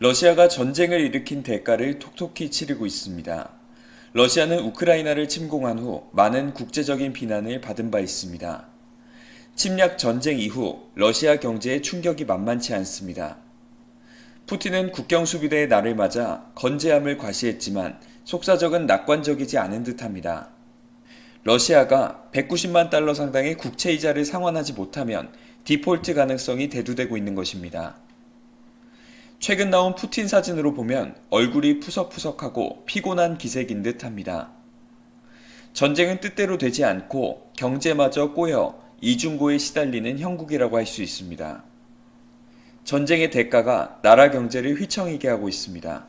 러시아가 전쟁을 일으킨 대가를 톡톡히 치르고 있습니다. 러시아는 우크라이나를 침공한 후 많은 국제적인 비난을 받은 바 있습니다. 침략 전쟁 이후 러시아 경제에 충격이 만만치 않습니다. 푸틴은 국경 수비대의 날을 맞아 건재함을 과시했지만 속사적은 낙관적이지 않은 듯합니다. 러시아가 190만 달러 상당의 국채 이자를 상환하지 못하면 디폴트 가능성이 대두되고 있는 것입니다. 최근 나온 푸틴 사진으로 보면 얼굴이 푸석푸석하고 피곤한 기색인 듯 합니다. 전쟁은 뜻대로 되지 않고 경제마저 꼬여 이중고에 시달리는 형국이라고 할 수 있습니다. 전쟁의 대가가 나라 경제를 휘청이게 하고 있습니다.